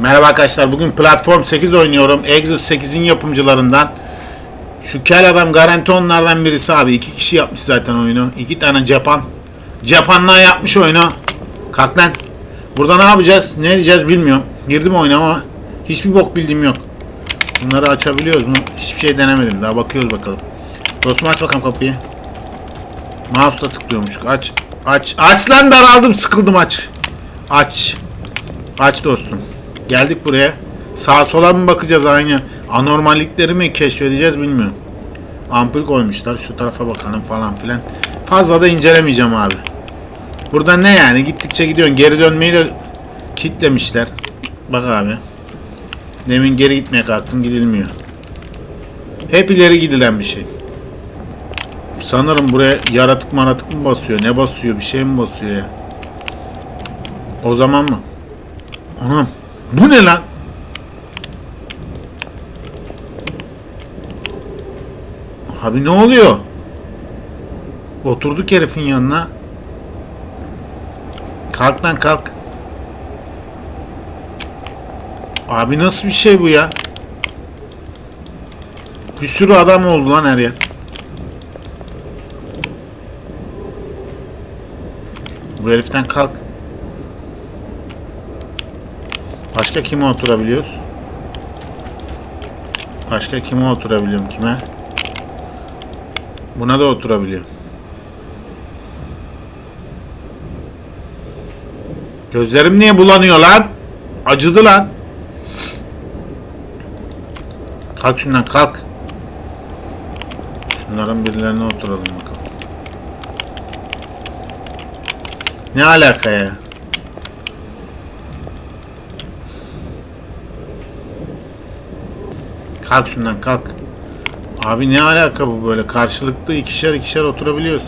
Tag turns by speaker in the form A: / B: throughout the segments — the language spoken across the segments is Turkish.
A: Merhaba arkadaşlar. Bugün Platform 8 oynuyorum. Exit 8'in yapımcılarından. Şu kel adam garanti onlardan birisi abi. İki kişi yapmış zaten oyunu. İki tane Japan. Japanlar yapmış oyunu. Kalk lan. Burada ne yapacağız? Ne diyeceğiz bilmiyorum. Girdim oyuna ama hiçbir bok bildiğim yok. Bunları açabiliyoruz mu? Hiçbir şey denemedim. Daha bakıyoruz bakalım. Dostum aç bakalım kapıyı. Mouse'la tıklıyormuş. Aç. Aç. Aç lan daraldım sıkıldım aç. Aç. Aç dostum. Geldik buraya. Sağa sola mı bakacağız aynı? Anormallikleri mi keşfedeceğiz bilmiyorum. Ampul koymuşlar. Şu tarafa bakalım falan filan. Fazla da incelemeyeceğim abi. Burada ne yani? Gittikçe gidiyorsun. Geri dönmeyi de kitlemişler. Bak abi. Demin geri gitmeye kalktım gidilmiyor. Hep ileri gidilen bir şey. Sanırım buraya yaratık maratık mı basıyor? Ne basıyor? Bir şey mi basıyor ya? O zaman mı? Anam. Bu ne lan? Abi ne oluyor? Oturduk herifin yanına. Kalk lan kalk. Abi nasıl bir şey bu ya? Bir sürü adam oldu lan her yer. Bu heriften kalk. Başka kime oturabiliyoruz? Başka kime oturabiliyorum kime? Buna da oturabiliyorum. Gözlerim niye bulanıyor lan? Acıdı lan. Kalk şundan kalk. Şunların birilerine oturalım bakalım. Ne alaka ya? Kalk şundan kalk. Abi ne alaka bu böyle karşılıklı ikişer ikişer oturabiliyoruz.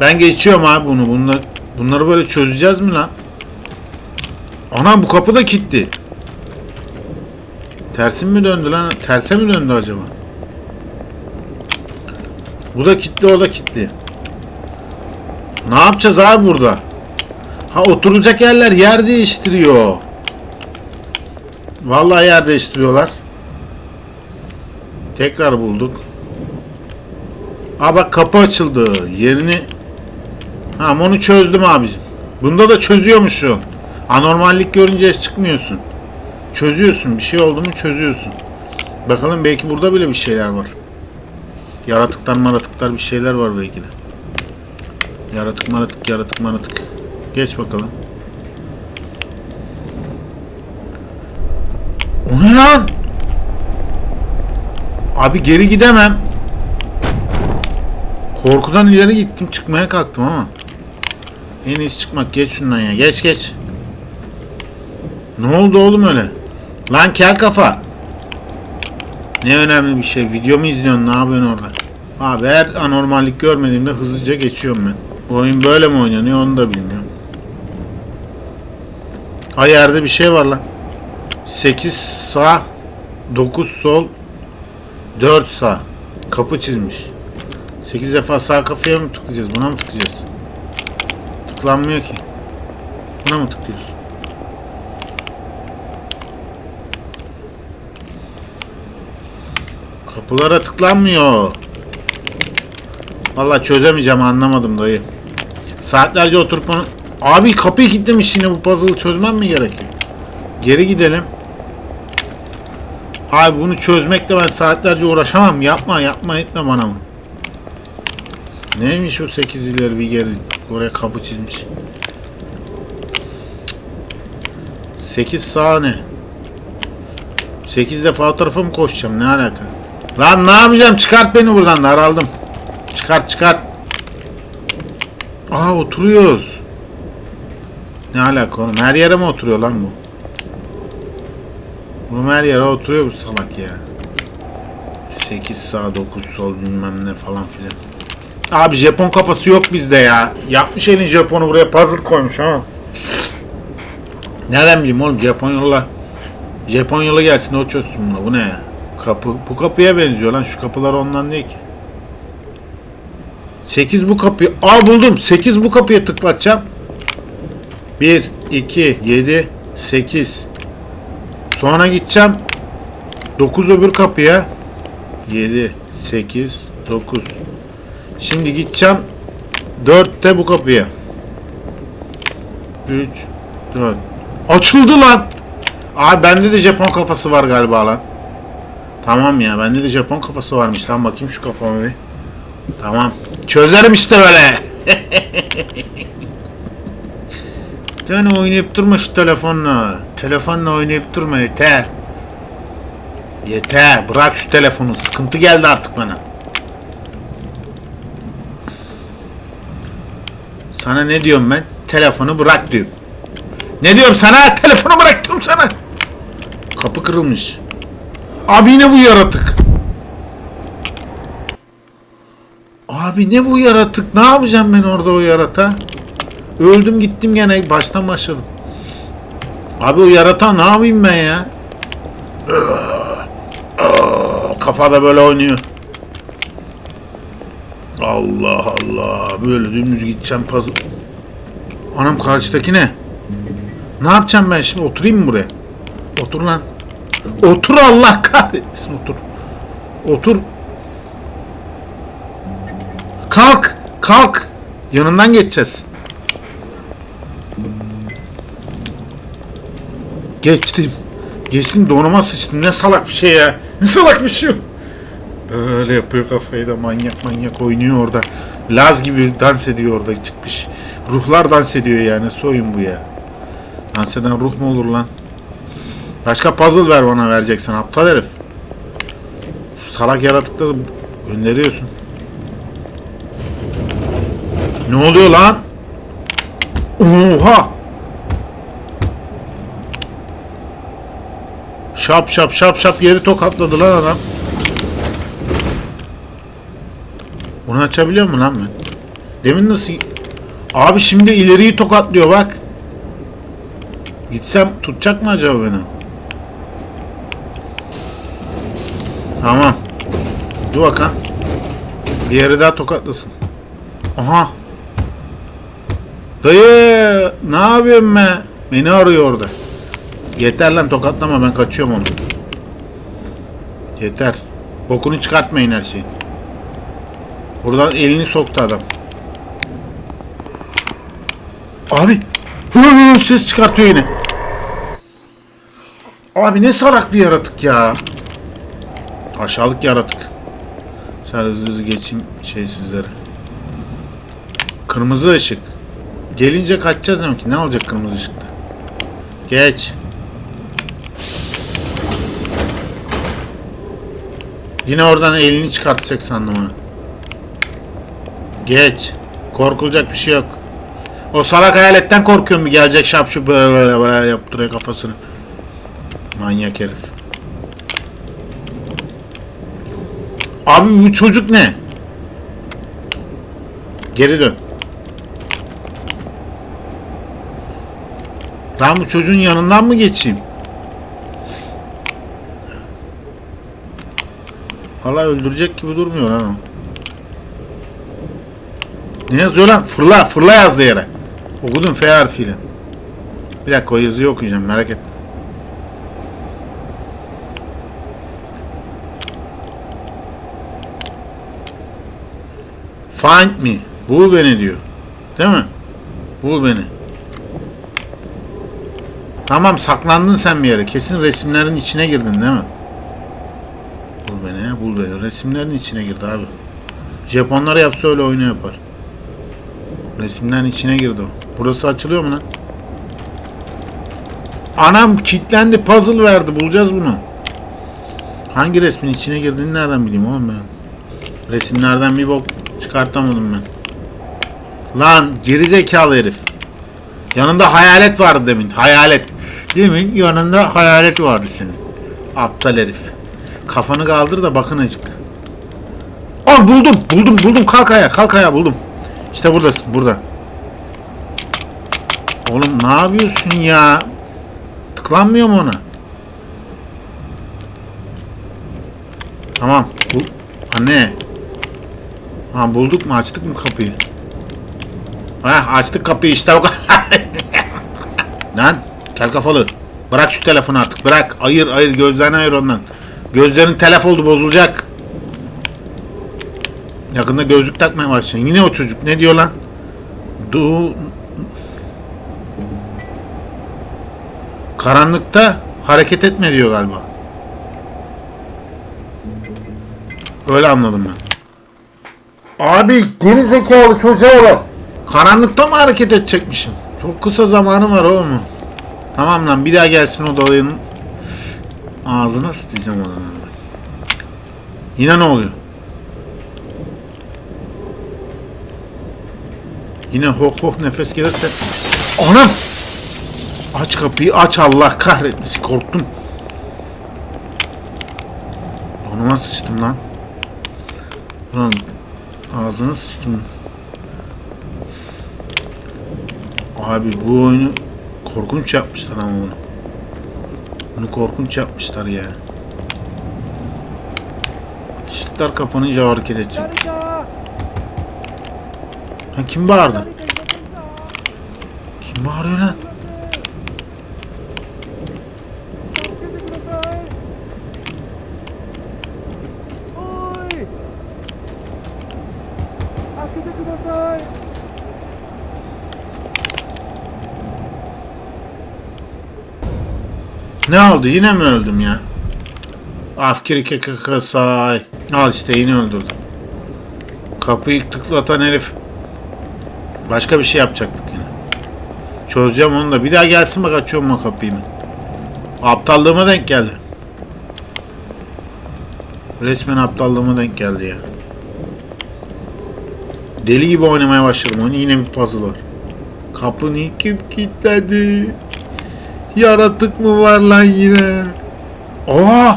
A: Ben geçiyorum abi bunu. Bunlar, bunları böyle çözeceğiz mi lan? Ana bu kapı da kilitli. Tersin mi döndü lan? Terse mi döndü acaba? Bu da kilitli o da kilitli. Ne yapacağız abi burada? Ha oturacak yerler yer değiştiriyor. Vallahi yer değiştiriyorlar. Tekrar bulduk. Aa bak kapı açıldı. Yerini Ha onu çözdüm abicim. Bunda da çözüyormuşsun. Anormallik görünce çıkmıyorsun. Çözüyorsun. Bir şey oldu mu çözüyorsun. Bakalım belki burada bile bir şeyler var. Yaratıklar maratıklar bir şeyler var belki de. Yaratık maratık yaratık maratık. Geç bakalım. Lan? Abi geri gidemem. Korkudan ileri gittim çıkmaya kalktım ama. En iyisi çıkmak geç şundan ya geç geç. Ne oldu oğlum öyle? Lan kel kafa. Ne önemli bir şey. Video mu izliyorsun? Ne yapıyorsun orada? Abi her anormallik görmediğimde hızlıca geçiyorum ben. Bu oyun böyle mi oynanıyor onu da bilmiyorum. Ha yerde bir şey var lan. 8 sağ, 9 sol, 4 sağ. Kapı çizmiş. 8 defa sağ kafaya mı tıklayacağız? Buna mı tıklayacağız? Tıklanmıyor ki. Buna mı tıklıyoruz? Kapılara tıklanmıyor. Vallahi çözemeyeceğim anlamadım dayı. Saatlerce oturup onu... Abi kapıyı kilitlemiş yine bu puzzle'ı çözmem mi gerekiyor? Geri gidelim. Abi bunu çözmekle ben saatlerce uğraşamam. Yapma yapma etme bana bunu. Neymiş o 8 ileri bir geri oraya kapı çizmiş. 8 sağ ne? 8 defa o mı koşacağım ne alaka? Lan ne yapacağım çıkart beni buradan daraldım. Çıkart çıkart. Aa oturuyoruz. Ne alaka oğlum her yere mi oturuyor lan bu? Bu her yere oturuyor bu salak ya. 8 sağ 9 sol bilmem ne falan filan. Abi Japon kafası yok bizde ya. Yapmış elin Japon'u buraya puzzle koymuş ama. Nereden bileyim oğlum Japonyalılar. Japonyalı gelsin o çözsün bunu. Bu ne ya? Kapı. Bu kapıya benziyor lan. Şu kapılar ondan değil ki. 8 bu kapıyı. Aa buldum. 8 bu kapıya tıklatacağım. 1, 2, 7, 8. Sonra gideceğim 9 öbür kapıya. 7, 8, 9. Şimdi gideceğim 4'te bu kapıya. 3, 4. Açıldı lan. Abi bende de Japon kafası var galiba lan. Tamam ya bende de Japon kafası varmış lan bakayım şu kafama bir. Tamam. Çözerim işte böyle. Yani oynayıp durma şu telefonla. Telefonla oynayıp durma yeter. Yeter. Bırak şu telefonu. Sıkıntı geldi artık bana. Sana ne diyorum ben? Telefonu bırak diyorum. Ne diyorum sana? Telefonu bırak diyorum sana. Kapı kırılmış. Abi yine bu yaratık. Abi ne bu yaratık? Ne yapacağım ben orada o yarata? Öldüm gittim gene baştan başladım. Abi o yarata ne yapayım ben ya? Kafada böyle oynuyor. Allah Allah. Böyle dümdüz gideceğim puzzle. Anam karşıdaki ne? Ne yapacağım ben şimdi? Oturayım mı buraya? Otur lan. Otur Allah kahretsin otur. Otur. Kalk. Kalk. Yanından geçeceğiz. Geçtim. Geçtim donuma sıçtım. Ne salak bir şey ya. Ne salak bir şey. Böyle yapıyor kafayı da manyak manyak oynuyor orada. Laz gibi dans ediyor orada çıkmış. Ruhlar dans ediyor yani. Soyun bu ya. Dans eden ruh mu olur lan? Başka puzzle ver bana vereceksin aptal herif. Şu salak yaratıkları gönderiyorsun. Ne oluyor lan? Oha! Şap şap şap şap yeri tokatladı lan adam. Bunu açabiliyor mu lan ben? Demin nasıl... Abi şimdi ileriyi tokatlıyor bak. Gitsem tutacak mı acaba beni? Tamam. Dur bakalım. Bir yere daha tokatlasın. Aha. Dayı ne yapıyorsun be? Beni arıyor orada. Yeter lan tokatlama ben kaçıyorum onu. Yeter. Bokunu çıkartmayın her şeyi. Buradan elini soktu adam. Abi. Hı hı ses çıkartıyor yine. Abi ne salak bir yaratık ya. Aşağılık yaratık. Sen hızlı hızlı geçeyim şey sizlere. Kırmızı ışık. Gelince kaçacağız demek ki. Ne olacak kırmızı ışıkta? Geç. Yine oradan elini çıkartacak sandım ha. Geç. Korkulacak bir şey yok. O salak hayaletten korkuyorum bir gelecek şapşu böyle böyle böyle yaptırıyor kafasını. Manyak herif. Abi bu çocuk ne? Geri dön. Ben bu çocuğun yanından mı geçeyim? Valla öldürecek gibi durmuyor lan. Ne yazıyor lan? Fırla, fırla yazdı yere. Okudum F harfiyle. Bir dakika o yazıyı okuyacağım merak etme. Find me. Bul beni diyor. Değil mi? Bul beni. Tamam saklandın sen bir yere. Kesin resimlerin içine girdin değil mi? Bul beni beni. Resimlerin içine girdi abi. Japonlar yapsa öyle oyunu yapar. Resimlerin içine girdi o. Burası açılıyor mu lan? Anam kilitlendi puzzle verdi. Bulacağız bunu. Hangi resmin içine girdiğini nereden bileyim oğlum ben? Resimlerden bir bok çıkartamadım ben. Lan geri zekalı herif. Yanında hayalet vardı demin. Hayalet. Demin yanında hayalet vardı senin. Aptal herif. Kafanı kaldır da bakın acık. Aa buldum. Buldum buldum. Kalk ayağa. Kalk ayağa buldum. İşte buradasın. Burada. Oğlum ne yapıyorsun ya? Tıklanmıyor mu ona? Tamam. Bu... Anne. Ha bulduk mu? Açtık mı kapıyı? Ha açtık kapıyı işte o kadar. Lan Kel kafalı. Bırak şu telefonu artık. Bırak. Ayır ayır. Gözlerini ayır ondan. Gözlerin telef oldu bozulacak. Yakında gözlük takmaya başlayın. Yine o çocuk. Ne diyor lan? Du... Karanlıkta hareket etme diyor galiba. Öyle anladım ben. Abi geri zekalı çocuğa bak. Karanlıkta mı hareket edecekmişim? Çok kısa zamanı var oğlum. Tamam lan bir daha gelsin o dalayın. Ağzına sıçacağım ben. Yine ne oluyor? Yine hoh hoh nefes gelirse. Anam! Aç kapıyı aç Allah kahretmesin korktum. Donuma sıçtım lan. Ulan ağzını sıçtım. Abi bu oyunu korkunç yapmışlar ama bunu. Bunu korkunç yapmışlar ya. Işıklar kapanınca hareket edecek. Lan kim bağırdı? Kim bağırıyor lan? Ne oldu? Yine mi öldüm ya? Afkiri kekakasay. Al işte yine öldürdüm. Kapıyı tıklatan herif başka bir şey yapacaktık yine. Çözeceğim onu da. Bir daha gelsin bak açıyorum o kapıyı mı? Aptallığıma denk geldi. Resmen aptallığıma denk geldi ya. Deli gibi oynamaya başladım. Onun yine bir puzzle var. Kapını kim kilitledi? Yaratık mı var lan yine? Aa!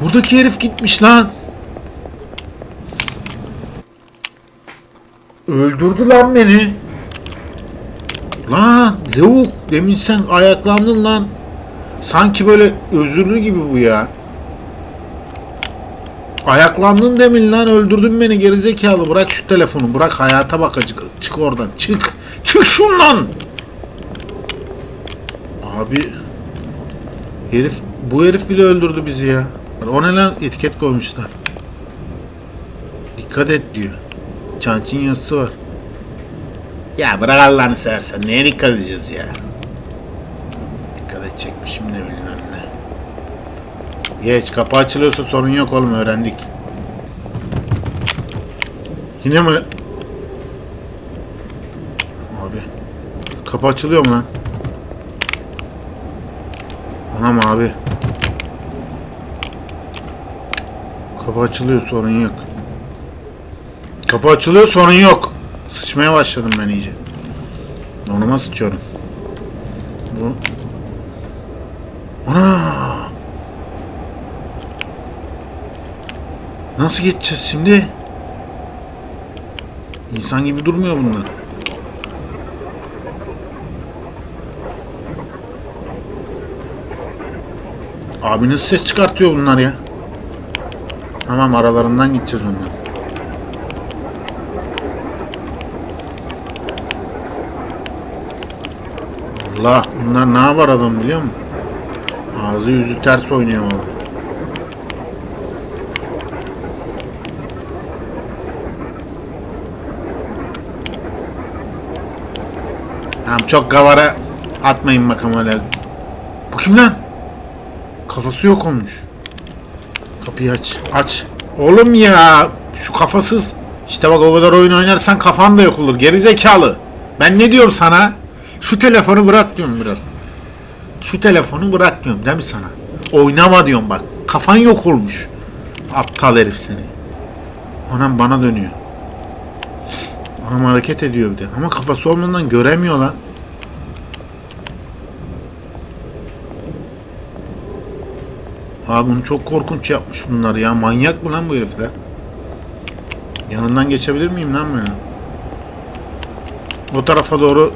A: Buradaki herif gitmiş lan. Öldürdü lan beni. Lan lavuk demin sen ayaklandın lan. Sanki böyle özürlü gibi bu ya. Ayaklandın demin lan öldürdün beni gerizekalı bırak şu telefonu bırak hayata bak acık çık oradan çık çık şundan Abi herif bu herif bile öldürdü bizi ya. O ne lan etiket koymuşlar. Dikkat et diyor. Çançin yazısı var. Ya bırak Allah'ını seversen neye dikkat edeceğiz ya. Dikkat edecekmişim ne bilmem ne. Geç kapı açılıyorsa sorun yok oğlum öğrendik. Yine mi? Abi. Kapı açılıyor mu lan? Anam abi. Kapı açılıyor sorun yok. Kapı açılıyor sorun yok. Sıçmaya başladım ben iyice. Donuma sıçıyorum. Bu. Ana! Nasıl geçeceğiz şimdi? İnsan gibi durmuyor bunlar. Abi ses çıkartıyor bunlar ya? Tamam aralarından gideceğiz ondan. Allah bunlar ne yapar adam biliyor musun? Ağzı yüzü ters oynuyor valla. Tamam çok kavara atmayın bakalım öyle. Bu kim lan? Kafası yok olmuş. Kapıyı aç. Aç. Oğlum ya. Şu kafasız. İşte bak o kadar oyun oynarsan kafan da yok olur. Geri zekalı. Ben ne diyorum sana? Şu telefonu bırak diyorum biraz. Şu telefonu bırak diyorum değil mi sana? Oynama diyorum bak. Kafan yok olmuş. Aptal herif seni. Anam bana dönüyor. Anam hareket ediyor bir de. Ama kafası olmadan göremiyor lan. Abi bunu çok korkunç yapmış bunlar ya. Manyak mı lan bu herifler? Yanından geçebilir miyim lan ben? O tarafa doğru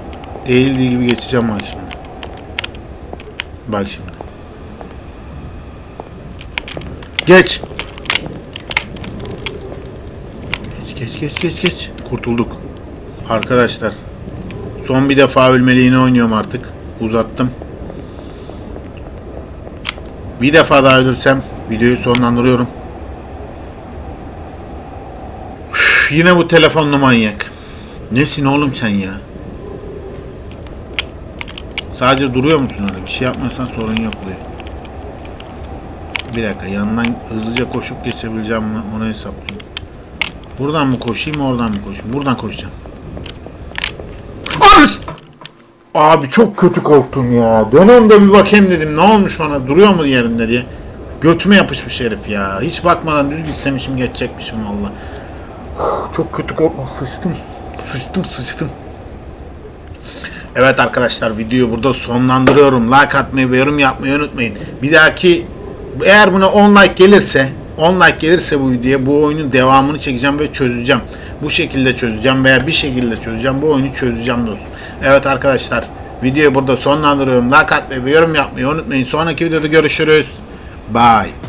A: eğildiği gibi geçeceğim bak şimdi. Bak şimdi. Geç. Geç geç geç geç geç. Kurtulduk. Arkadaşlar. Son bir defa ölmeliğini oynuyorum artık. uzattım. Bir defa daha ölürsem videoyu sonlandırıyorum. Üf, yine bu telefonlu manyak. Nesin oğlum sen ya? Sadece duruyor musun öyle? Bir şey yapmıyorsan sorun yok diyor. Bir dakika yandan hızlıca koşup geçebileceğim mi onu hesaplayayım. Buradan mı koşayım oradan mı koşayım? Buradan koşacağım. Abi! Abi çok kötü korktum ya. Dönem de bir bakayım dedim. Ne olmuş ona? Duruyor mu yerinde diye. Götüme yapışmış herif ya. Hiç bakmadan düz gitsemişim geçecekmişim valla. Çok kötü korktum. Sıçtım. Sıçtım sıçtım. Evet arkadaşlar videoyu burada sonlandırıyorum. Like atmayı ve yorum yapmayı unutmayın. Bir dahaki eğer buna 10 like gelirse 10 like gelirse bu videoya bu oyunun devamını çekeceğim ve çözeceğim. Bu şekilde çözeceğim veya bir şekilde çözeceğim. Bu oyunu çözeceğim dostum. Evet arkadaşlar videoyu burada sonlandırıyorum. Like atmayı ve yorum yapmayı unutmayın. Sonraki videoda görüşürüz. Bye.